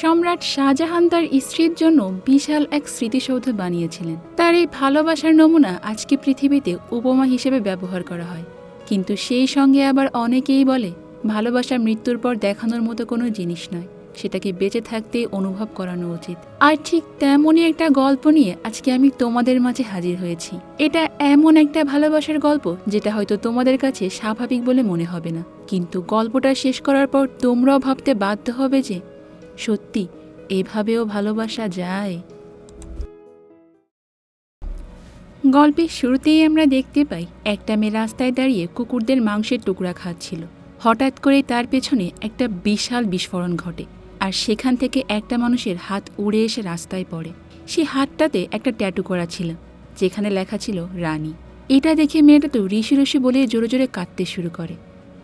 সম্রাট শাহজাহান তার স্ত্রীর জন্য বিশাল এক স্মৃতিসৌধ বানিয়েছিলেন। তার এই ভালোবাসার নমুনা আজকে পৃথিবীতে উপমা হিসেবে ব্যবহার করা হয়। কিন্তু সেই সঙ্গে আবার অনেকেই বলে, ভালোবাসা মৃত্যুর পর দেখানোর মতো কোনো জিনিস নয়। সেটাকে বেঁচে থাকতে অনুভব করানো উচিত। আর ঠিক তেমনই একটা গল্প নিয়ে আজকে আমি তোমাদের মাঝে হাজির হয়েছি। এটা এমন একটা ভালোবাসার গল্প, যেটা হয়তো তোমাদের কাছে স্বাভাবিক বলে মনে হবে না। কিন্তু গল্পটা শেষ করার পর তোমরাও ভাবতে বাধ্য হবে যে সত্যি, এভাবেও ভালোবাসা যায়? গল্পের শুরুতেই আমরা দেখতে পাই, একটা মেয়ে রাস্তায় দাঁড়িয়ে কুকুরদের মাংসের টুকরা খাচ্ছিল। হঠাৎ করে তার পেছনে একটা বিশাল বিস্ফোরণ ঘটে আর সেখান থেকে একটা মানুষের হাত উড়ে এসে রাস্তায় পড়ে। সে হাতটাতে একটা ট্যাটু করা ছিল, যেখানে লেখা ছিল, রানী। এটা দেখে মেয়েটা তো ঋষি ঋষি বলে জোরে জোরে কাঁদতে শুরু করে।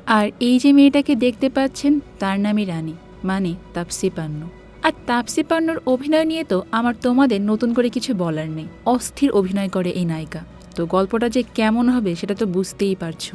আর এই যে মেয়েটাকে দেখতে পাচ্ছেন, তার নামই রানী। মানে তাপসি পান্নু আর তাপসি পান্নুর অভিনয় নিয়ে তো আমার তোমাদের নতুন করে কিছু বলার নেই। অস্থির অভিনয় করে এই নায়িকা। তো গল্পটা যে কেমন হবে সেটা তো বুঝতেই পারছ।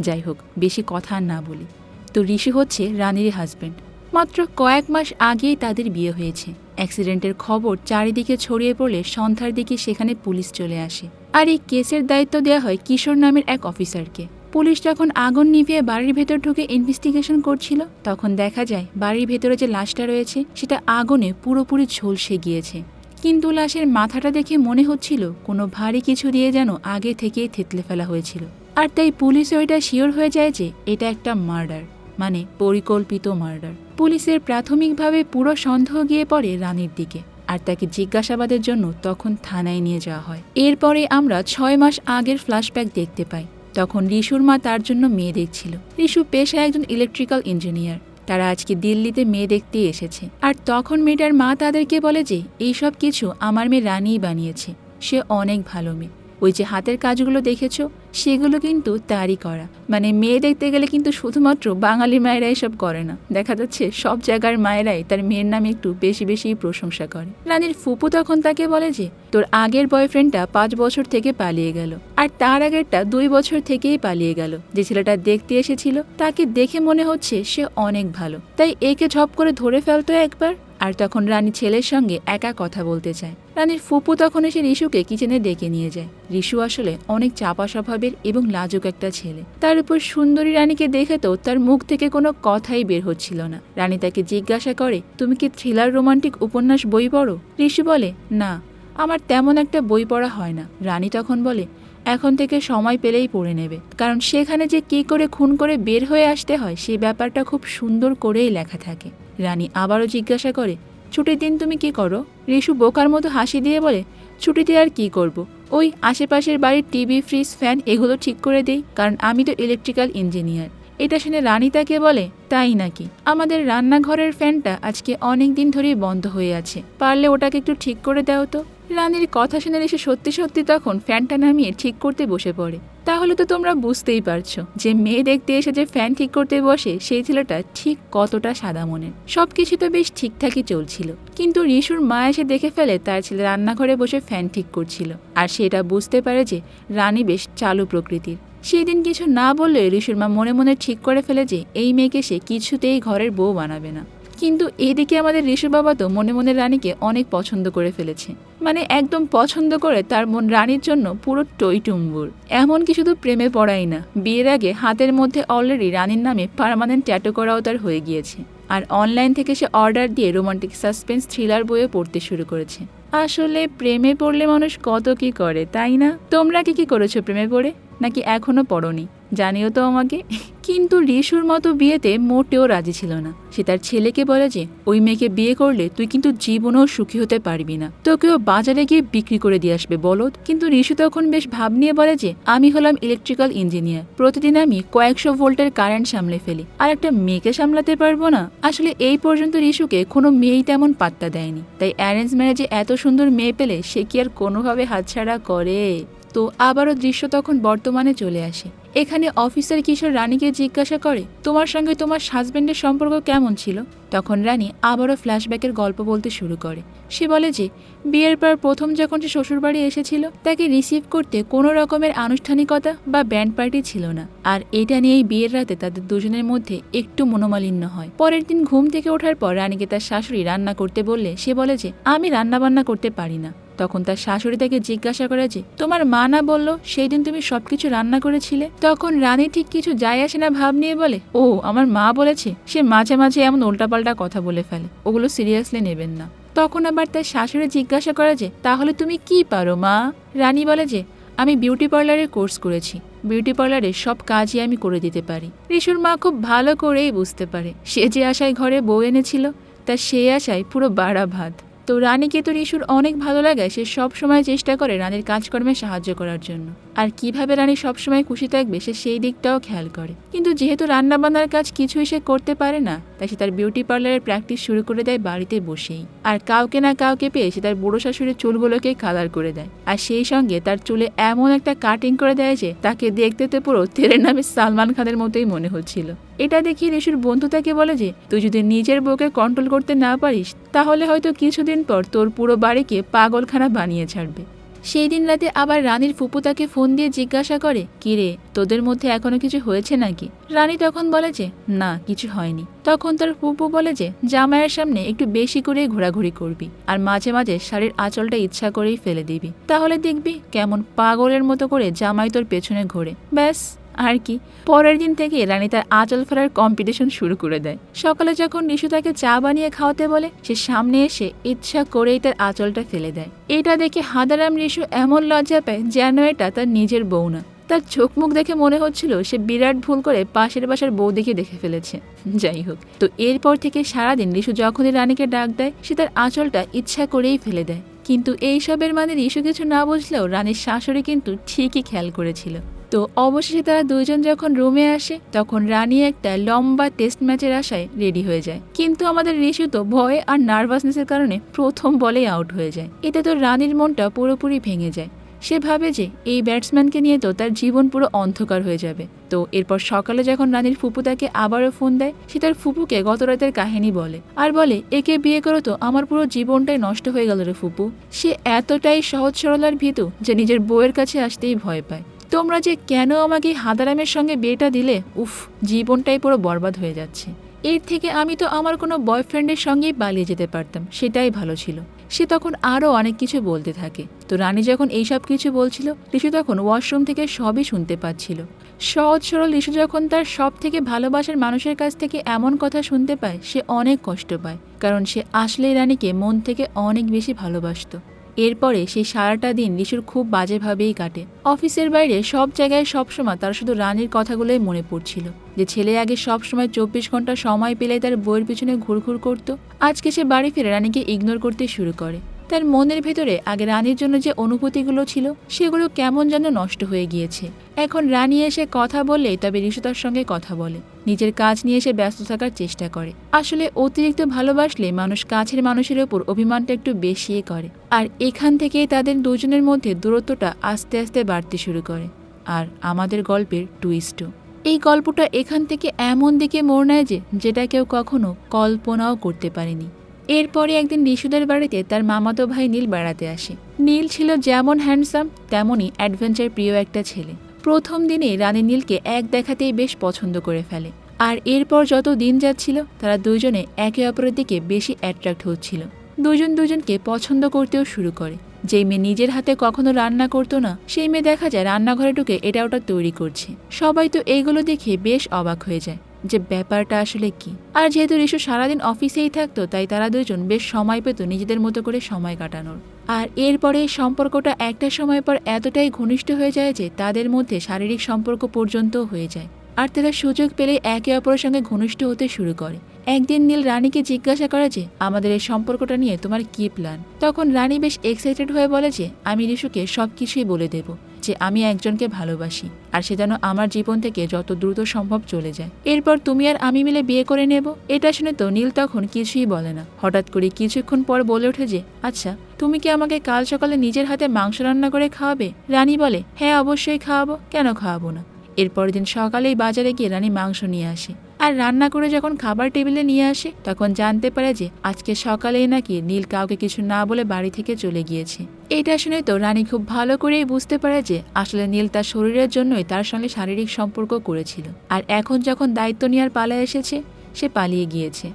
যাই হোক, বেশি কথা না বলি। তো ঋষি হচ্ছে রানীর হাজব্যান্ড মাত্র কয়েক মাস আগেই তাদের বিয়ে হয়েছে। অ্যাক্সিডেন্টের খবর চারিদিকে ছড়িয়ে পড়লে সন্ধ্যার দিকে সেখানে পুলিশ চলে আসে। আর এই কেসের দায়িত্ব দেওয়া হয় কিশোর নামের এক অফিসারকে পুলিশ যখন আগুন নিভিয়ে বাড়ির ভেতর ঢুকে ইনভেস্টিগেশন করছিল, তখন দেখা যায় বাড়ির ভেতরে যে লাশটা রয়েছে, সেটা আগুনে পুরোপুরি ঝলসে গিয়েছে। কিন্তু লাশের মাথাটা দেখে মনে হচ্ছিল কোনো ভারী কিছু দিয়ে যেন আগে থেকেই থেতলে ফেলা হয়েছিল। আর তাই পুলিশ ওইটা শিওর হয়ে যায় যে এটা একটা মার্ডার মানে পরিকল্পিত মার্ডার। পুলিশের প্রাথমিকভাবে পুরো সন্দেহ গিয়ে পড়ে রানীর দিকে, আর তাকে জিজ্ঞাসাবাদের জন্য তখন থানায় নিয়ে যাওয়া হয়। এরপরে আমরা ছয় মাস আগের ফ্ল্যাশব্যাক দেখতে পাই। তখন মা তার জন্য মেয়ে দেখছিল। রিশু পেশায় একজন ইলেকট্রিক্যাল ইঞ্জিনিয়ার তারা আজকে দিল্লিতে মেয়ে দেখতে এসেছে। আর তখন মেয়েটার মা তাদেরকে বলে যে, এইসব কিছু আমার মেয়ে রানীই বানিয়েছে। সে অনেক ভালো মেয়ে। ওই যে হাতের কাজগুলো দেখেছ, সেগুলো কিন্তু তারই করা। মানে মেয়ে দেখতে গেলে কিন্তু শুধুমাত্র বাঙালি মায়েরা এসব করে না। দেখা যাচ্ছে সব জায়গার মায়েরাই তার মেয়ের নামে একটু বেশি বেশি প্রশংসা করে। রানীর ফুপু তখন তাকে বলে যে, তোর আগের বয়ফ্রেন্ডটা পাঁচ বছর থেকে পালিয়ে গেল আর তার আগেরটা দুই বছর থেকেই পালিয়ে গেল। যে ছেলেটা দেখতে এসেছিল, তাকে দেখে মনে হচ্ছে সে অনেক ভালো। তাই একে ঝপ করে ধরে ফেলতো একবার। আর তখন রানী ছেলের সঙ্গে একা কথা বলতে চায়। রানীর ফুপু তখন এসে রিশুকে কিচেনে ডেকে নিয়ে যায়। রিশু আসলে অনেক চাপা স্বভাবের এবং লাজুক একটা ছেলে। তার উপর সুন্দরী রানীকে দেখে তো তার মুখ থেকে কোনো কথাই বের হচ্ছিল না। রানী তাকে জিজ্ঞাসা করে, তুমি কি থ্রিলার রোমান্টিক উপন্যাস বই পড়ো? ঋষি বলে, না, আমার তেমন একটা বই পড়া হয় না। রানী তখন বলে, এখন থেকে সময় পেলেই পড়ে নেবে। কারণ সেখানে যে কী করে খুন করে বের হয়ে আসতে হয় সেই ব্যাপারটা খুব সুন্দর করেই লেখা থাকে। রানী আবারও জিজ্ঞাসা করে, ছুটির দিন তুমি কি করো? রিশু বোকার মতো হাসি দিয়ে বলে, ছুটিতে আর কি করব। ওই আশেপাশের বাড়ির টিভি, ফ্রিজ, ফ্যান এগুলো ঠিক করে দেই, কারণ আমি তো ইলেকট্রিক্যাল ইঞ্জিনিয়ার এটা শুনে রানী তাকে বলে, তাই নাকি? আমাদের রান্নাঘরের ফ্যানটা আজকে অনেক দিন ধরেই বন্ধ হয়ে আছে। পারলে ওটাকে একটু ঠিক করে দাও তো। রানীর কথা শুনে এসে সত্যি সত্যি তখন ফ্যানটা নামিয়ে ঠিক করতে বসে পড়ে। তাহলে তো তোমরা বুঝতেই পারছ যে মেয়ে দেখতে এসে যে ফ্যান ঠিক করতে বসে, সেই ছেলেটা ঠিক কতটা সাদা মনের। সবকিছু তো বেশ ঠিকঠাকই চলছিল। কিন্তু রিশুর মা এসে দেখে ফেলে তার ছেলে রান্নাঘরে বসে ফ্যান ঠিক করছিল। আর সেটা বুঝতে পারে যে রানী বেশ চালু প্রকৃতির। সেই দিন কিছু না বললে ঋষুর মা মনে মনে ঠিক করে ফেলে যে এই মেয়েকে সে কিছুতেই ঘরের বউ বানাবে না। কিন্তু এদিকে আমাদের ঋষু বাবা তো মনে মনে রানীকে অনেক পছন্দ করে ফেলেছে। মানে একদম পছন্দ করে তার মন রানীর জন্য পুরো টইটুম্বুর। এমনকি শুধু প্রেমে পড়াই না, বিয়ের আগে হাতের মধ্যে অলরেডি রানীর নামে পার্মানেন্ট ট্যাটু করাও তার হয়ে গিয়েছে। আর অনলাইন থেকে সে অর্ডার দিয়ে রোমান্টিক সাসপেন্স থ্রিলার বইয়ে পড়তে শুরু করেছে। আসলে প্রেমে পড়লে মানুষ কত কি করে, তাই না? তোমরা কি কি করেছ প্রেমে পড়ে? নাকি এখনও পড়নি? জানিও তো আমাকে, কিন্তু রিশুর মতো বিয়েতে মোটেও রাজি ছিল না। সে তার ছেলেকে বলে যে, ওই মেয়েকে বিয়ে করলে তুই কিন্তু জীবনেও সুখী হতে পারবি না। তোকেও বাজারে গিয়ে বিক্রি করে দিয়ে আসবে, বলদ। কিন্তু রিশু তখন বেশ ভাব নিয়ে বলে যে, আমি হলাম ইলেকট্রিক্যাল ইঞ্জিনিয়ার প্রতিদিন আমি কয়েকশো ভোল্টের কারেন্ট সামলে ফেলি। আর একটা মেয়েকে সামলাতে পারব না? আসলে এই পর্যন্ত রিশুকে কোনো মেয়েই তেমন পাত্তা দেয়নি। তাই অ্যারেঞ্জ ম্যারেজে এত সুন্দর মেয়ে পেলে সে কি আর কোনোভাবে হাতছাড়া করে? তো আবারও দৃশ্য তখন বর্তমানে চলে আসে। এখানে অফিসার কিশোর রানীকে জিজ্ঞাসা করে, তোমার সঙ্গে তোমার হাজবেন্ডের সম্পর্ক কেমন ছিল? তখন রানী আবারও ফ্ল্যাশব্যাকের গল্প বলতে শুরু করে। সে বলে যে, বিয়ের পর প্রথম যখন সে শ্বশুরবাড়ি এসেছিল, তাকে রিসিভ করতে কোনো রকমের আনুষ্ঠানিকতা বা ব্যান্ড পার্টি ছিল না। আর এটা নিয়েই বিয়ের রাতে তাদের দুজনের মধ্যে একটু মনোমালিন্য হয়। পরের দিন ঘুম থেকে ওঠার পর রানীকে তার শাশুড়ি রান্না করতে বললে সে বলে যে, আমি রান্না বান্না করতে পারি না। তখন তার শাশুড়ি তাকে জিজ্ঞাসা করে যে, তোমার মা না বলল সেই দিন তুমি সবকিছু রান্না করেছিলে? তখন রানী ঠিক কিছু যায় আসে না ভাব নিয়ে বলে, ও, আমার মা বলেছে সে মাঝে মাঝে এমন উল্টাপাল্টা কথা বলে ফেলে, ওগুলো সিরিয়াসলি নেবেন না। তখন আবার তার শাশুড়ি জিজ্ঞাসা করে যে, তাহলে তুমি কি পারো মা? রানী বলে যে, আমি বিউটি পার্লারের কোর্স করেছি। বিউটি পার্লারের সব কাজই আমি করে দিতে পারি। রিশুর মা খুব ভালো করেই বুঝতে পারে, সে যে আশায় ঘরে বউ এনেছিল, তার সেই আশায় পুরো বাড়া ভাত তো রানীকে তো রিশুর অনেক ভালো লাগে, সে সব সময় চেষ্টা করে রানীর কাজকর্মে সাহায্য করার জন্য। আর কীভাবে রানী সবসময় খুশি থাকবে, সে সেই দিকটাও খেয়াল করে। কিন্তু যেহেতু রান্নাবান্নার কাজ কিছুই সে করতে পারে না তাই সে তার বিউটি পার্লারের প্র্যাকটিস শুরু করে দেয় বাড়িতে বসেই। আর কাউকে না কাউকে পেয়ে সে তার বুড়ো শাশুড়ির চুলগুলোকে কালার করে দেয়। আর সেই সঙ্গে তার চুলে এমন একটা কাটিং করে দেয় যে তাকে দেখতে তো পুরো তেলের নামে সালমান খানের মতোই মনে হচ্ছিল। এটা দেখি ঋষুর বন্ধু তাকে বলে যে, তুই যদি নিজের বউকে কন্ট্রোল করতে না পারিস, তাহলে হয়তো কিছুদিন পর তোর পুরো বাড়িকে পাগলখানা বানিয়ে ছাড়বে। সেই দিন রাতে আবার রানীর ফুপু তাকে ফোন দিয়ে জিজ্ঞাসা করে, কি রে, তোদের মধ্যে এখনও কিছু হয়েছে নাকি? রানী তখন বলে যে, না, কিছু হয়নি। তখন তার ফুপু বলে যে, জামাইয়ের সামনে একটু বেশি করে ঘোরাঘুরি করবি আর মাঝে মাঝে শাড়ির আঁচলটা ইচ্ছা করেই ফেলে দিবি। তাহলে দেখবি কেমন পাগলের মতো করে জামাই তোর পেছনে ঘোরে। ব্যাস আর কি? পরের দিন থেকে রানী তার আঁচল ফেরার কম্পিটিশন শুরু করে দেয়। সকালে যখন নিশু তাকে চা বানিয়ে খাওয়াতে বলে, সে সামনে এসে ইচ্ছা করেই তার আঁচলটা ফেলে দেয়। এটা দেখে হাদারাম রিশু এমন লজ্জা পায় যেন এটা তার নিজের বউ না। তার চোখ মুখ দেখে মনে হচ্ছিল সে বিরাট ভুল করে পাশের বাসার বউ দেখে দেখে ফেলেছে। যাই হোক, তো এরপর থেকে সারাদিন রিশু যখনই রানীকে ডাক দেয়, সে তার আঁচলটা ইচ্ছা করেই ফেলে দেয়। কিন্তু এইসবের মানে রিশু কিছু না বুঝলেও রানীর শাশুড়ি কিন্তু ঠিকই খেয়াল করেছিল। তো অবশেষে তারা দুইজন যখন রুমে আসে, তখন রানী একটা লম্বা টেস্ট ম্যাচের আশায় রেডি হয়ে যায়। কিন্তু আমাদের ঋষু তো ভয়ে আর নার্ভাসনেসের কারণে প্রথম বলেই আউট হয়ে যায়। এতে তো রানীর মনটা পুরোপুরি ভেঙে যায়। সে ভাবে যে এই ব্যাটসম্যানকে নিয়ে তো তার জীবন পুরো অন্ধকার হয়ে যাবে। তো এরপর সকালে যখন রানীর ফুপু তাকে আবারও ফোন দেয়, সে তার ফুপুকে গত রাতের কাহিনী বলে। আর বলে, একে বিয়ে করো তো, আমার পুরো জীবনটাই নষ্ট হয়ে গেল রে ফুপু। সে এতটাই সহজ সরলার ভীতু যে নিজের বউয়ের কাছে আসতেই ভয় পায়। তোমরা যে কেন আমাকে হাদারামের সঙ্গে বিয়েটা দিলে? উফ, জীবনটাই পুরো বরবাদ হয়ে যাচ্ছে। এর থেকে আমি তো আমার কোনো বয়ফ্রেন্ডের সঙ্গেই পালিয়ে যেতে পারতাম, সেটাই ভালো ছিল। সে তখন আরও অনেক কিছু বলতে থাকে। তো রানী যখন এইসব কিছু বলছিল ঋষু তখন ওয়াশরুম থেকে সবই শুনতে পাচ্ছিল। সহজ সরল ঋষু যখন তার সব থেকে ভালোবাসার মানুষের কাছ থেকে এমন কথা শুনতে পায়, সে অনেক কষ্ট পায়। কারণ সে আসলেই রানীকে মন থেকে অনেক বেশি ভালোবাসতো। এরপরে সেই সারাটা দিন লিশুর খুব বাজেভাবেই কাটে। অফিসের বাইরে সব জায়গায় সবসময় তার শুধু রানীর কথাগুলোই মনে পড়ছিল। যে ছেলে আগে সব সময় চব্বিশ ঘণ্টা সময় পেলে তার বইয়ের পিছনে ঘুরঘুর করতো। আজকে সে বাড়ি ফিরে রানীকে ইগনোর করতে শুরু করে। তার মনের ভেতরে আগে রানীর জন্য যে অনুভূতিগুলো ছিল, সেগুলো কেমন যেন নষ্ট হয়ে গিয়েছে। এখন রানী এসে কথা বললেই তবে ঋষু তার সঙ্গে কথা বলে। নিজের কাজ নিয়ে এসে ব্যস্ত থাকার চেষ্টা করে। আসলে অতিরিক্ত ভালোবাসলে মানুষ কাছের মানুষের ওপর অভিমানটা একটু বেশিই করে। আর এখান থেকেই তাদের দুজনের মধ্যে দূরত্বটা আস্তে আস্তে বাড়তে শুরু করে। আর আমাদের গল্পের টুইস্টও এই গল্পটা এখান থেকে এমন দিকে মোড় নেয় যে, যেটা কেউ কখনো কল্পনাও করতে পারেনি। এরপরে একদিন ঋষুদের বাড়িতে তার মামাতো ভাই নীল বেড়াতে আসে। নীল ছিল যেমন হ্যান্ডসাম, তেমনই অ্যাডভেঞ্চার প্রিয় একটা ছেলে। প্রথম দিনে রানী নীলকে এক দেখাতেই বেশ পছন্দ করে ফেলে। আর এরপর যত দিন যাচ্ছিল, তারা দুজনে একে অপরের দিকে বেশি অ্যাট্রাক্ট হচ্ছিল। দুজন দুজনকে পছন্দ করতেও শুরু করে। যেই মেয়ে নিজের হাতে কখনো রান্না করতো না, সেই মেয়ে দেখা যায় রান্নাঘরে ঢুকে এটা ওটা তৈরি করছে। সবাই তো এইগুলো দেখে বেশ অবাক হয়ে যায়। যে ব্যাপারটা আসলে কি? আর যেহেতু ঋষু সারাদিন অফিসেই থাকতো, তাই তারা দুজন বেশ সময় পেত নিজেদের মতো করে সময় কাটানোর। আর এরপরে সম্পর্কটা একটা সময় পর এতটাই ঘনিষ্ঠ হয়ে যায় যে তাদের মধ্যে শারীরিক সম্পর্ক পর্যন্তও হয়ে যায়। আর তারা সুযোগ পেলে একে অপরের সঙ্গে ঘনিষ্ঠ হতে শুরু করে। একদিন নীল রানীকে জিজ্ঞাসা করে যে, আমাদের এই সম্পর্কটা নিয়ে তোমার কি প্ল্যান তখন রানী বেশ এক্সাইটেড হয়ে বলে যে, আমি ঋষুকে সব কিছুই বলে দেব। যে আমি একজনকে ভালোবাসি, আর সে যেন আমার জীবন থেকে যত দ্রুত সম্ভব চলে যায়। এরপর তুমি আর আমি মিলে বিয়ে করে নেব। এটা শুনে তো নীল তখন কিছুই বলে না। হঠাৎ করে কিছুক্ষণ পর বলে ওঠে যে আচ্ছা তুমি কি আমাকে কাল সকালে নিজের হাতে মাংস রান্না করে খাওয়াবে? রানী বলে হ্যাঁ অবশ্যই খাওয়াবো। কেন খাওয়াবো না? এরপরের দিন সকালেই বাজারে গিয়ে রানী মাংস নিয়ে আসে। আর রান্না করে যখন খাবার টেবিলে নিয়ে আসে, তখন জানতে পারে যে আজকে সকালেই নাকি নীল কাউকে কিছু না বলে বাড়ি থেকে চলে গিয়েছে। এটা শুনে তো রানী খুব ভালো করেই বুঝতে পারে যে আসলে নীল তার শরীরের জন্যই তার সঙ্গে শারীরিক সম্পর্ক করেছিল। আর এখন যখন দায়িত্ব নেওয়ার পালা এসেছে, সে পালিয়ে গিয়েছে।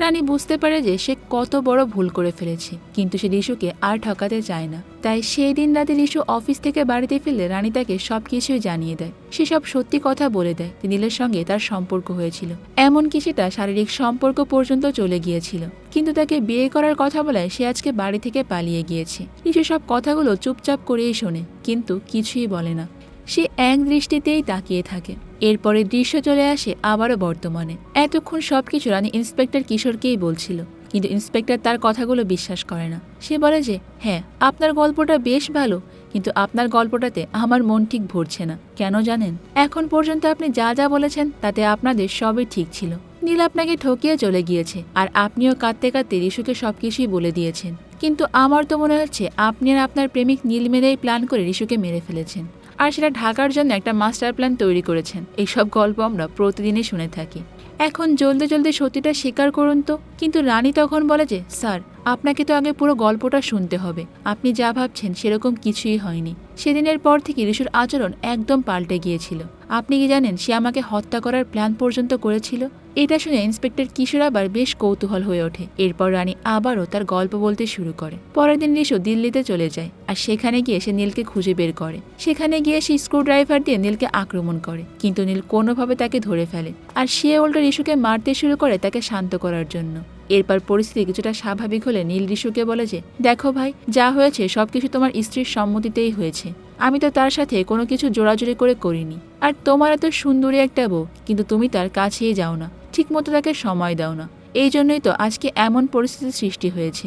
রানী বুঝতে পারে যে সে কত বড় ভুল করে ফেলেছে, কিন্তু সে রিশুকে আর ঠকাতে চায় না। তাই সেই দিন রাতে রিশু অফিস থেকে বাড়িতে ফিরলে রানী তাকে সব কিছুই জানিয়ে দেয়। সে সব সত্যি কথা বলে দেয়। নীলের সঙ্গে তার সম্পর্ক হয়েছিল। এমনকি সেটা শারীরিক সম্পর্ক পর্যন্ত চলে গিয়েছিল। কিন্তু তাকে বিয়ে করার কথা বলায় সে আজকে বাড়ি থেকে পালিয়ে গিয়েছে। রিশু সব কথাগুলো চুপচাপ করেই শোনে, কিন্তু কিছুই বলে না। সে এক দৃষ্টিতেই তাকিয়ে থাকে। এরপরে দৃশ্য চলে আসে আবারও বর্তমানে। এতক্ষণ সবকিছু রানী ইন্সপেক্টর কিশোরকেই বলছিল, কিন্তু ইন্সপেক্টর তার কথাগুলো বিশ্বাস করে না। সে বলে যে হ্যাঁ আপনার গল্পটা বেশ ভালো, কিন্তু আপনার গল্পটাতে আমার মন ঠিক ভরছে না। কেন জানেন? এখন পর্যন্ত আপনি যা যা বলেছেন, তাতে আপনাদের সবই ঠিক ছিল। নীল আপনাকে ঠকিয়ে চলে গিয়েছে, আর আপনিও কাঁদতে কাঁদতে রিশুকে সবকিছুই বলে দিয়েছেন। কিন্তু আমার তো মনে হচ্ছে, আপনি আর আপনার প্রেমিক নীল মেরেই প্ল্যান করে রিশুকে মেরে ফেলেছেন। আর সেটা ঢাকার জন্য একটা মাস্টার প্ল্যান তৈরি করেছেন। এইসব গল্প আমরা প্রতিদিনই শুনে থাকি। এখন জলদি জলদি সত্যিটা স্বীকার করুন তো। কিন্তু রানী তখন বলে যে, স্যার, আপনাকে তো আগে পুরো গল্পটা শুনতে হবে। আপনি যা ভাবছেন সেরকম কিছুই হয়নি। সেদিনের পর থেকে ঋষুর আচরণ একদম পাল্টে গিয়েছিল। আপনি কি জানেন, সে আমাকে হত্যা করার প্ল্যান পর্যন্ত করেছিল? এটা শুনে ইন্সপেক্টর কিশোর আবার বেশ কৌতূহল হয়ে ওঠে। এরপর রানী আবারও তার গল্প বলতে শুরু করে। পরের দিন ঋষু দিল্লিতে চলে যায় আর সেখানে গিয়ে সে নীলকে খুঁজে বের করে। সেখানে গিয়ে সে স্ক্রুড্রাইভার দিয়ে নীলকে আক্রমণ করে। কিন্তু নীল কোনোভাবে তাকে ধরে ফেলে আর সে উল্টো ঋষুকে মারতে শুরু করে তাকে শান্ত করার জন্য। এরপর পরিস্থিতি কিছুটা স্বাভাবিক হলে নীল ঋষুকে বলে যে, দেখো ভাই, যা হয়েছে সবকিছু তোমার স্ত্রীর সম্মতিতেই হয়েছে। আমি তো তার সাথে কোনো কিছু জোড়াজুড়ি করে করিনি। আর তোমার এত সুন্দরী একটা বউ, কিন্তু তুমি তার কাছেই যাও না। ঠিকমতো তাকে সময় দাও না। এই জন্যই তো আজকে এমন পরিস্থিতির সৃষ্টি হয়েছে।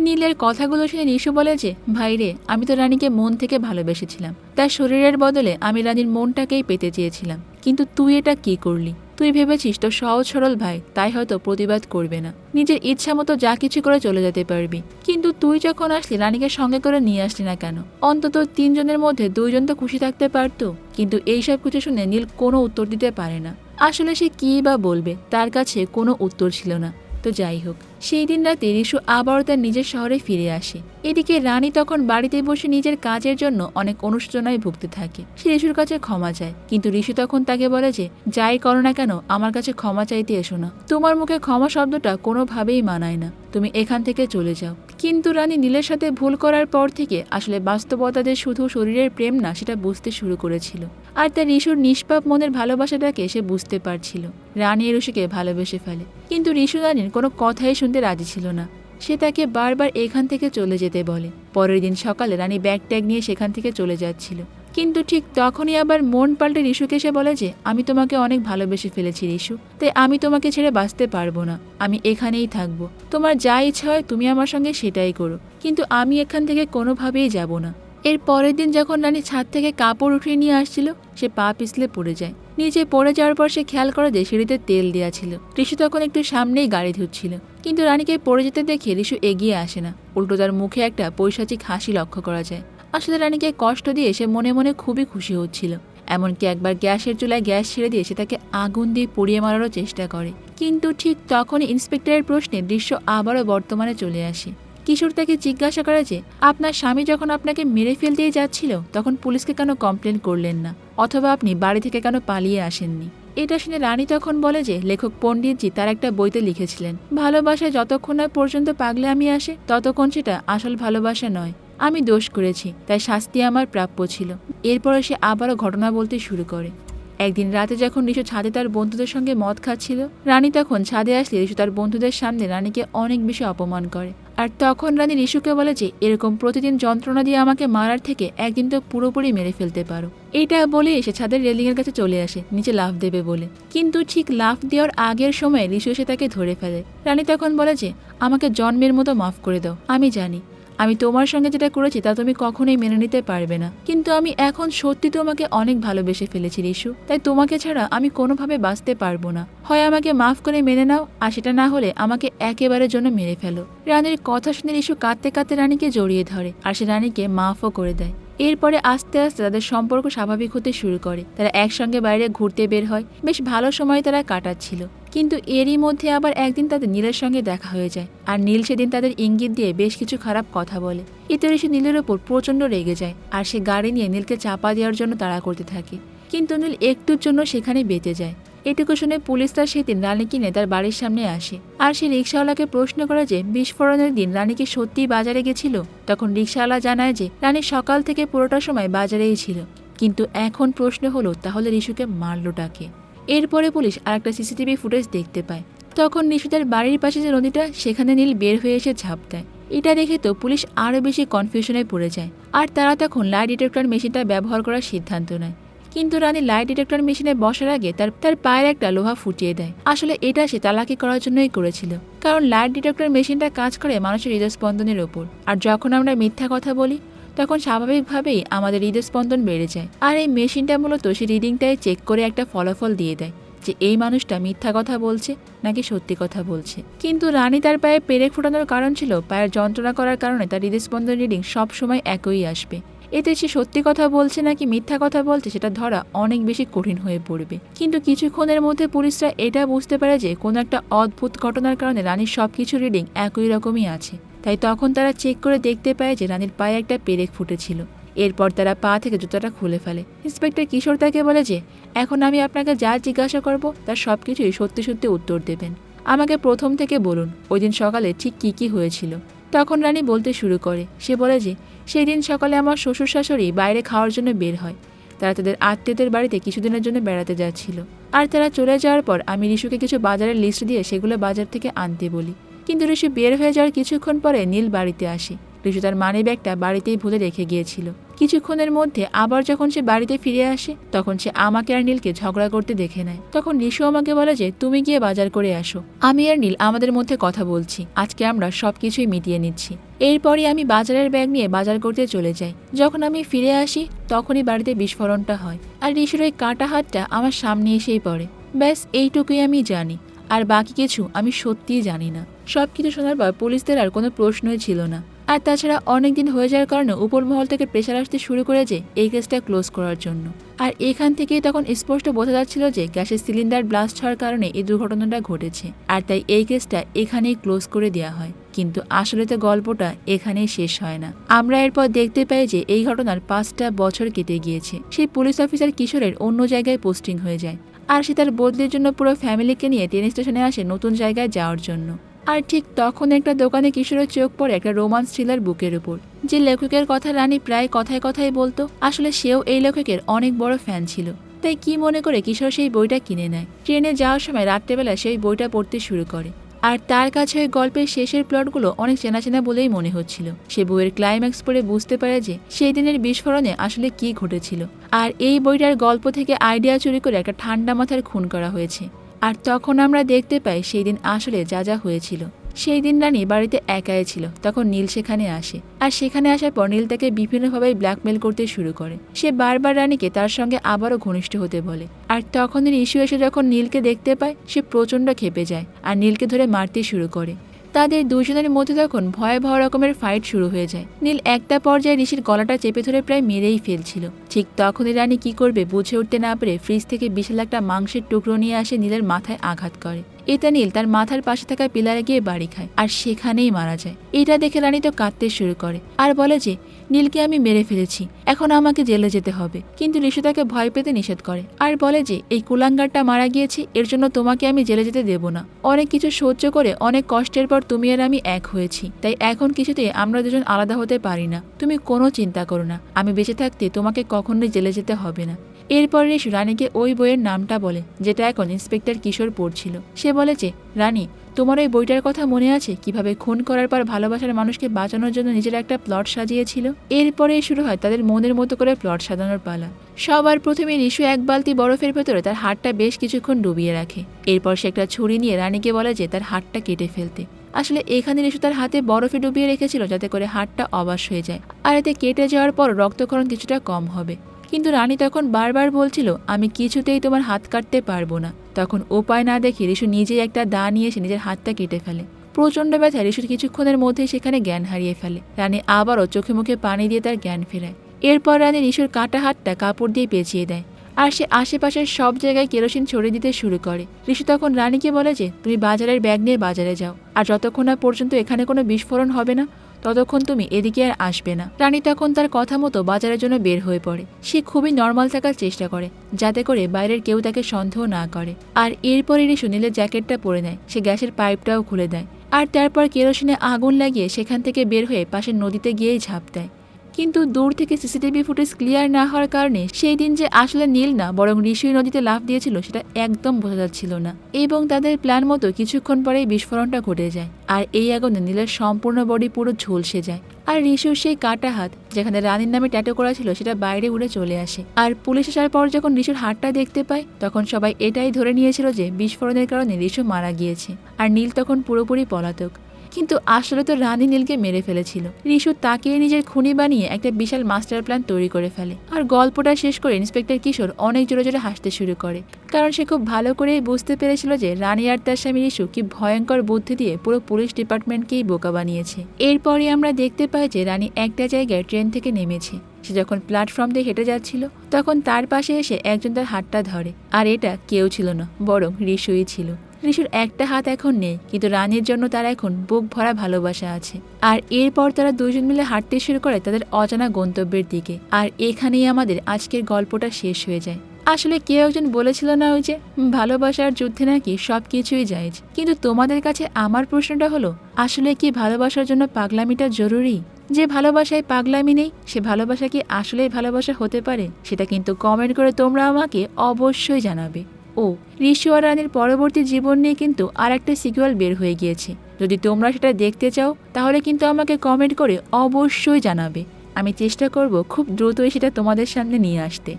নীলের কথাগুলো শুনে নিশু বলে যে, ভাই রে, আমি তো রানীকে মন থেকে ভালোবেসেছিলাম। তার শরীরের বদলে আমি রানীর মনটাকেই পেতে চেয়েছিলাম। কিন্তু তুই এটা কি করলি? তুই ভেবেছিস তো সহজ সরল ভাই, তাই হয়তো প্রতিবাদ করবে না। নিজের ইচ্ছা মতো যা কিছু করে চলে যেতে পারবি। কিন্তু তুই যখন আসলি, রানীকে সঙ্গে করে নিয়ে আসলি না কেন? অন্তত তিনজনের মধ্যে দুইজন তো খুশি থাকতে পারতো। কিন্তু এইসব কিছু শুনে নীল কোনো উত্তর দিতে পারে না। আসলে সে কী বা বলবে, তার কাছে কোনো উত্তর ছিল না। তো যাই হোক। সেই দিন রাতে রিশু আবারও তার নিজের শহরে ফিরে আসে। এদিকে রানী তখন বাড়িতে বসে নিজের কাজের জন্য অনেক অনুশোচনায় ভুগতে থাকে। সে রিশুর কাছে ক্ষমা চায়, কিন্তু রিশু তখন তাকে বলে যে, যাই করো না কেন, আমার কাছে ক্ষমা চাইতে এসো না। তোমার মুখে ক্ষমা শব্দটা কোনোভাবেই মানায় না। তুমি এখান থেকে চলে যাও। কিন্তু রানী নীলের সাথে ভুল করার পর থেকে আসলে বাস্তবতা যে শুধু শরীরের প্রেম না, সেটা বুঝতে শুরু করেছিল। আর তার ঋষুর নিষ্পাপ মনের ভালোবাসাটাকে সে বুঝতে পারছিল। রানী ঋষিকে ভালোবেসে ফেলে। কিন্তু ঋষু রানীর কোনো কথাই শুনতে রাজি ছিল না। সে তাকে বারবার এখান থেকে চলে যেতে বলে। পরের দিন সকালে রানী ব্যাগ ট্যাগ নিয়ে সেখান থেকে চলে যাচ্ছিল। কিন্তু ঠিক তখনই আবার মন পাল্টে ঋষুকে সে বলে যে, আমি তোমাকে অনেক ভালোবেসে ফেলেছি ঋষু। তাই আমি তোমাকে ছেড়ে বাঁচতে পারব না। আমি এখানেই থাকব। তোমার যা ইচ্ছা হয় তুমি আমার সঙ্গে সেটাই করো। কিন্তু আমি এখান থেকে কোনোভাবেই যাব না। এর পরের দিন যখন রানী ছাদ থেকে কাপড় উঠিয়ে নিয়ে আসছিল, সে পা পিছলে পড়ে যায়। নিচে পড়ে যাওয়ার পর সে খেয়াল করে যে সিঁড়িতে তেল দেওয়া ছিল। ঋষু তখন একটু সামনেই গাড়ি ধুচ্ছিল কিন্তু রানীকে পড়ে যেতে দেখে ঋষু এগিয়ে আসে না। উল্টো তার মুখে একটা পৈশাচিক হাসি লক্ষ্য করা যায়। আসলে রানীকে কষ্ট দিয়ে সে মনে মনে খুবই খুশি হচ্ছিল। এমনকি একবার গ্যাসের চুলায় গ্যাস ছেড়ে দিয়ে সে তাকে আগুন দিয়ে পুড়িয়ে মারারও চেষ্টা করে। কিন্তু ঠিক তখনই ইন্সপেক্টরের প্রশ্নে দৃশ্য আবারও বর্তমানে চলে আসে। কিশোর তাকে জিজ্ঞাসা করে যে, আপনার স্বামী যখন আপনাকে মেরে ফেলতেই যাচ্ছিল, তখন পুলিশকে কেন কমপ্লেন করলেন না? অথবা আপনি বাড়ি থেকে কেন পালিয়ে আসেননি? এটা শুনে রানী তখন বলে যে, লেখক পণ্ডিতজি তার একটা বইতে লিখেছিলেন ভালোবাসায় যতক্ষণ না পর্যন্ত পাগলে আমি আসে, ততক্ষণ সেটা আসল ভালোবাসা নয় আমি দোষ করেছি, তাই শাস্তি আমার প্রাপ্য ছিল। এরপরে সে আবারও ঘটনা বলতে শুরু করে। একদিন রাতে যখন ঋষু ছাদে তার বন্ধুদের সঙ্গে মদ খাচ্ছিল, রানী তখন ছাদে আসলে ঋষু তার বন্ধুদের সামনে রানীকে অনেক বেশি অপমান করে। আর তখন রানী ঋষুকে বলে যে, এরকম প্রতিদিন যন্ত্রণা দিয়ে আমাকে মারার থেকে একদিন তো পুরোপুরি মেরে ফেলতে পারো। এটা বলে এসে ছাদের রেলিংয়ের কাছে চলে আসে, নিচে লাফ দেবে বলে। কিন্তু ঠিক লাফ দেওয়ার আগের সময় ঋষু এসে তাকে ধরে ফেলে। রানী তখন বলে যে, আমাকে জন্মের মতো মাফ করে দাও, আমি জানি। আমি তোমার সঙ্গে যেটা করেছি তা তুমি কখনোই মেনে নিতে পারবে না। কিন্তু আমি এখন সত্যি তোমাকে অনেক ভালোবেসে ফেলেছি, রিশু। তাই তোমাকে ছাড়া আমি কোনোভাবে বাঁচতে পারব না। হয় আমাকে মাফ করে মেনে নাও, আর সেটা না হলে আমাকে একেবারের জন্য মেরে ফেলো। রানীর কথা শুনে রিশু কাঁদতে কাঁদতে রানীকে জড়িয়ে ধরে, আর সে রানীকে মাফও করে দেয়। এরপরে আস্তে আস্তে তাদের সম্পর্ক স্বাভাবিক হতে শুরু করে। তারা একসঙ্গে বাইরে ঘুরতে বের হয়। বেশ ভালো সময় তারা কাটাচ্ছিল। কিন্তু এরই মধ্যে আবার একদিন তাদের নীলের সঙ্গে দেখা হয়ে যায়। আর নীল সেদিন তাদের ইঙ্গিত দিয়ে বেশ কিছু খারাপ কথা বলে। এতে ঋষি নীলের ওপর প্রচণ্ড রেগে যায় আর সে গাড়ি নিয়ে নীলকে চাপা দেওয়ার জন্য তাড়া করতে থাকে। কিন্তু নীল একটুর জন্য সেখানে বেঁচে যায়। এটুকু শুনে পুলিশ তার সেদিন রানী কিনে তার বাড়ির সামনে আসে। আর সে রিক্সাওয়ালাকে প্রশ্ন করে যে, বিস্ফোরণের দিন রানী কি সত্যিই বাজারে গেছিল? তখন রিক্সাওয়ালা জানায় যে, রানী সকাল থেকে পুরোটা সময় বাজারেই ছিল। কিন্তু এখন প্রশ্ন হলো, তাহলে রিশুকে মারলোটাকে এরপরে পুলিশ আরেকটা সিসিটিভি ফুটেজ দেখতে পায়। তখন নিশুদের বাড়ির পাশে যে নদীটা, সেখানে নীল বের হয়ে এসে ঝাঁপ দেয়। এটা দেখে তো পুলিশ আরও বেশি কনফিউশনে পড়ে যায়। আর তারা তখন লাই ডিটেক্টর মেশিনটা ব্যবহার করার সিদ্ধান্ত নেয়। কিন্তু রানী লাই ডিটেক্টর মেশিনে বসার আগে তার তার পায়ের একটা লোহা ফুটিয়ে দেয়। আসলে এটা সে তালাকি করার জন্যই করেছিল। কারণ লাইট ডিটেক্টর মেশিনটা কাজ করে মানুষের হৃদস্পন্দনের ওপর। আর যখন আমরা মিথ্যা কথা বলি তখন স্বাভাবিকভাবেই আমাদের হৃদস্পন্দন বেড়ে যায়। আর এই মেশিনটা মূলত সে রিডিংটায় চেক করে একটা ফলাফল দিয়ে দেয় যে এই মানুষটা মিথ্যা কথা বলছে নাকি সত্যি কথা বলছে। কিন্তু রানী তার পায়ে পেরেক ফোটানোর কারণ ছিল পায়ের যন্ত্রণা করার কারণে তার হৃদস্পন্দন রিডিং সবসময় একই আসবে। এতে সে সত্যি কথা বলছে নাকি মিথ্যা কথা বলছে সেটা ধরা অনেক বেশি কঠিন হয়ে পড়বে। কিন্তু কিছুক্ষণের মধ্যে পুলিশরা এটা বুঝতে পারে যে কোনো একটা অদ্ভুত ঘটনার কারণে রানীর সবকিছু রিডিং একই রকমই আছে। তাই তখন তারা চেক করে দেখতে পায় যে রানীর পায়ে একটা পেরেক ফুটেছিল। এরপর তারা পা থেকে জুতাটা খুলে ফেলে। ইন্সপেক্টর কিশোর তাকে বলে যে, এখন আমি আপনাকে যা জিজ্ঞাসা করব, তার সব কিছুই সত্যি সত্যি উত্তর দেবেন। আমাকে প্রথম থেকে বলুন, ওই দিন সকালে ঠিক কী কী হয়েছিল? তখন রানী বলতে শুরু করে। সে বলে যে, সেই দিন সকালে আমার শ্বশুর শাশুড়ি বাইরে খাওয়ার জন্য বের হয়। তারা তাদের আত্মীয়দের বাড়িতে কিছুদিনের জন্য বেড়াতে যাচ্ছিল। আর তারা চলে যাওয়ার পর আমি ঋষুকে কিছু বাজারের লিস্ট দিয়ে সেগুলো বাজার থেকে আনতে বলি। কিন্তু ঋষি বের হয়ে যাওয়ার কিছুক্ষণ পরে নীল বাড়িতে আসে। ঋষু তার মানি ব্যাগটা বাড়িতেই ভুলে রেখে গিয়েছিল। কিছুক্ষণের মধ্যে আবার যখন সে বাড়িতে ফিরে আসে, তখন সে আমাকে আর নীলকে ঝগড়া করতে দেখে নেয়। তখন ঋষু আমাকে বলে যে, তুমি গিয়ে বাজার করে আসো। আমি আর নীল আমাদের মধ্যে কথা বলছি। আজকে আমরা সবকিছুই মিটিয়ে নিচ্ছি। এরপরই আমি বাজারের ব্যাগ নিয়ে বাজার করতে চলে যাই। যখন আমি ফিরে আসি, তখনই বাড়িতে বিস্ফোরণটা হয়। আর ঋষুর ওই কাটা হাতটা আমার সামনে এসেই পড়ে। ব্যাস, এইটুকুই আমি জানি। আর বাকি কিছু আমি সত্যিই জানি না। সব কিছু শোনার পর পুলিশদের আর কোনো প্রশ্নই ছিল না। আর তাছাড়া অনেক দিন হয়ে যাওয়ার কারণে উপর মহল থেকে প্রেশার আসতে শুরু করেছে এই কেসটা ক্লোজ করার জন্য। আর এখান থেকেই তখন স্পষ্ট বোঝা যাচ্ছিল যে গ্যাসের সিলিন্ডার ব্লাস্ট হওয়ার কারণে এই দুর্ঘটনাটা ঘটেছে। আর তাই এই কেসটা এখানেই ক্লোজ করে দেওয়া হয়। কিন্তু আসলে তো গল্পটা এখানেই শেষ হয় না। আমরা এরপর দেখতে পাই যে এই ঘটনার পাঁচটা বছর কেটে গিয়েছে। সেই পুলিশ অফিসার কিশোরের অন্য জায়গায় পোস্টিং হয়ে যায়। আর সে তার বদলির জন্য পুরো ফ্যামিলিকে নিয়ে ট্রেন স্টেশনে আসে নতুন জায়গায় যাওয়ার জন্য। আর ঠিক তখন একটা দোকানে কিশোরের চোখ পড়ে একটা রোমান্স থ্রিলার বুকের উপর, যে লেখকের কথা রানী প্রায় কথায় কথায় বলতো, আসলে সেও এই লেখকের অনেক বড় ফ্যান ছিল। তাই কি মনে করে কিশোর সেই বইটা কিনে নেয়? ট্রেনে যাওয়ার সময় রাত্রেবেলা সেই বইটা পড়তে শুরু করে। আর তার কাছে ওই গল্পের শেষের প্লটগুলো অনেক চেনা চেনা বলেই মনে হচ্ছিল। সে বইয়ের ক্লাইম্যাক্স পড়ে বুঝতে পারে যে সেই দিনের বিস্ফোরণে আসলে কি ঘটেছিল। আর এই বইটার গল্প থেকে আইডিয়া চুরি করে একটা ঠান্ডা মাথার খুন করা হয়েছে। আর তখন আমরা দেখতে পাই সেই দিন আসলে যা যা হয়েছিল। সেই দিন রানী বাড়িতে একাই ছিল, তখন নীল সেখানে আসে। আর সেখানে আসার পর নীল তাকে বিভিন্নভাবে ব্ল্যাকমেল করতে শুরু করে। সে বারবার রানীকে তার সঙ্গে আবারও ঘনিষ্ঠ হতে বলে। আর তখন ইস্যু এসে যখন নীলকে দেখতে পায়, সে প্রচণ্ড খেপে যায় আর নীলকে ধরে মারতে শুরু করে। তাদের দুজনের মধ্যে তখন ভয়াবহ রকমের ফাইট শুরু হয়ে যায়। নীল একটা পর্যায়ে ঋষির গলাটা চেপে ধরে প্রায় মেরেই ফেলছিল। ঠিক তখনই রানী কি করবে বুঝে উঠতে না পেরে ফ্রিজ থেকে বিশাল একটা মাংসের টুকরো নিয়ে আসে নীলের মাথায় আঘাত করে। এটা নীল তার মাথার পাশে থাকা পিলারে গিয়ে বাড়ি খায়, আর সেখানেই মারা যায়। এটা দেখে রানী তো কাঁদতে শুরু করে। আর বলে যে নীলকে আমি মেরে ফেলেছি। এখন আমাকে জেলে যেতে হবে। কিন্তু ঋষু তাকে ভয় পেতে নিষেধ করে। আর বলে যে, এই কুলাঙ্গারটা মারা গিয়েছে, এর জন্য তোমাকে আমি জেলে যেতে দেব না। অনেক কিছু সহ্য করে অনেক কষ্টের পর তুমি আর আমি এক হয়েছি। তাই এখন কিছুতেই আমরা দুজন আলাদা হতে পারি না। তুমি কোনো চিন্তা করো না। আমি বেঁচে থাকতে তোমাকে কখনোই জেলে যেতে হবে না। এরপর ঋষু রানীকে ওই বইয়ের নামটা বলে, যেটা এখন ইন্সপেক্টর কিশোর পড়ছিল। সে বলে যে, রানী তোমার ওই বইটার কথা মনে আছে? কীভাবে খুন করার পর ভালোবাসার মানুষকে বাঁচানোর জন্য নিজের একটা প্লট সাজিয়েছিল? এরপরে শুরু হয় তাদের মনের মতো করে প্লট সাজানোর পালা। সবার প্রথমে ঋষু এক বালতি বরফের ভেতরে তার হাতটা বেশ কিছুক্ষণ ডুবিয়ে রাখে। এরপর সে একটা ছুরি নিয়ে রানীকে বলে যে তার হাতটা কেটে ফেলতে। আসলে এখানে ঋষু তার হাতে বরফে ডুবিয়ে রেখেছিল যাতে করে হাতটা অবাস হয়ে যায়। আর এতে কেটে যাওয়ার পর রক্তক্ষরণ কিছুটা কম হবে। কিন্তু রানী তখন বারবার বলছিল, আমি কিছুতেই তোমার হাত কাটতে পারব না। তখন উপায় না দেখে ঋষু নিজেই একটা দা নিয়ে এসে নিজের হাতটা কেটে ফেলে। প্রচণ্ড ব্যথা ঋষুর কিছুক্ষণের মধ্যেই সেখানে জ্ঞান হারিয়ে ফেলে। রানী আবারও চোখে মুখে পানি দিয়ে তার জ্ঞান ফেরায়। এরপর রানী ঋষুর কাটা হাতটা কাপড় দিয়ে পেঁচিয়ে দেয়। আর সে আশেপাশের সব জায়গায় কেরোসিন ছড়িয়ে দিতে শুরু করে। ঋষু তখন রানীকে বলে যে, তুমি বাজারের ব্যাগ নিয়ে বাজারে যাও। আর যতক্ষণ না পর্যন্ত এখানে কোনো বিস্ফোরণ হবে না ততক্ষণ তুমি এদিকে আর আসবে না। রানী তখন তার কথা মতো বাজারের জন্য বের হয়ে পড়ে। সে খুবই নর্মাল থাকার চেষ্টা করে, যাতে করে বাইরের কেউ তাকে সন্দেহ না করে। আর এরপর এনে সুনীলের জ্যাকেটটা পরে নেয়। সে গ্যাসের পাইপটাও খুলে দেয়। আর তারপর কেরোসিনে আগুন লাগিয়ে সেখান থেকে বের হয়ে পাশের নদীতে গিয়েই ঝাঁপ দেয়। কিন্তু দূর থেকে সিসিটিভি ফুটেজ ক্লিয়ার না হওয়ার কারণে সেই দিন যে আসলে নীল না, বরং ঋষি নদীতে লাফ দিয়েছিল সেটা একদম বোঝা যাচ্ছিল না। এবং তাদের প্ল্যান মতো কিছুক্ষণ পরেই বিস্ফোরণটা ঘটে যায়, আর এই আগুনে নীলের সম্পূর্ণ বডি পুরো ঝলসে যায়। আর ঋষুর সেই কাটা হাত, যেখানে রানীর নামে ট্যাটু করা ছিল, সেটা বাইরে উড়ে চলে আসে। আর পুলিশ আসার পর যখন ঋষুর হাতটা দেখতে পায়, তখন সবাই এটাই ধরে নিয়েছিল যে বিস্ফোরণের কারণে ঋষু মারা গিয়েছে। আর নীল তখন পুরোপুরি পলাতক। কিন্তু আসলে তো রানী নীলকে মেরে ফেলেছিল। ঋষু তাকিয়ে নিজের খুনি বানিয়ে একটা বিশাল মাস্টার প্ল্যান তৈরি করে ফেলে। আর গল্পটা শেষ করে ইন্সপেক্টর কিশোর অনেক জোরে জোরে হাসতে শুরু করে। কারণ সে খুব ভালো করেই বুঝতে পেরেছিল যে রানী আর তার স্বামী ঋষু কি ভয়ঙ্কর বুদ্ধি দিয়ে পুরো পুলিশ ডিপার্টমেন্টকেই বোকা বানিয়েছে। এরপরে আমরা দেখতে পাই যে রানী একটা জায়গায় ট্রেন থেকে নেমেছে। সে যখন প্ল্যাটফর্ম দিয়ে হেঁটে যাচ্ছিল, তখন তার পাশে এসে একজন তার হাতটা ধরে। আর এটা কেউ ছিল না, বরং ঋষুই ছিল। ঋষুর একটা হাত এখন নেই, কিন্তু রানীর জন্য তার এখন বুক ভরা ভালোবাসা আছে। আর এরপর তারা দুজন মিলে হাঁটতে শুরু করে তাদের অজানা গন্তব্যের দিকে। আর এখানেই আমাদের আজকের গল্পটা শেষ হয়ে যায়। আসলে কেউ একজন বলেছিল না ওই যে, ভালোবাসার যুদ্ধে নাকি সব কিছুই জায়েজ কিন্তু তোমাদের কাছে আমার প্রশ্নটা হলো, আসলে কি ভালোবাসার জন্য পাগলামিটা জরুরি? যে ভালোবাসায় পাগলামি নেই, সে ভালোবাসা কি আসলেই ভালোবাসা হতে পারে? সেটা কিন্তু কমেন্ট করে তোমরা আমাকে অবশ্যই জানাবে। ও ঋষি আর রানীর পরবর্তী জীবন নিয়ে কিন্তু আর একটা সিকুয়াল বের হয়ে গিয়েছে। যদি তোমরা সেটা দেখতে চাও, তাহলে কিন্তু আমাকে কমেন্ট করে অবশ্যই জানাবে। আমি চেষ্টা করব খুব দ্রুতই সেটা তোমাদের সামনে নিয়ে আসতে।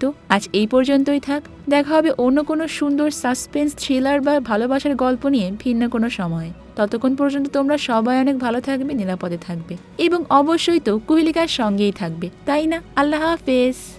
তো আজ এই পর্যন্তই থাক। দেখা হবে অন্য কোনো সুন্দর সাসপেন্স থ্রিলার বা ভালোবাসার গল্প নিয়ে ভিন্ন কোনো সময়। ততক্ষণ পর্যন্ত তোমরা সবাই অনেক ভালো থাকবে, নিরাপদে থাকবে। এবং অবশ্যই তো কুহিলিকার সঙ্গেই থাকবে। তাই না? আল্লাহ হাফেজ।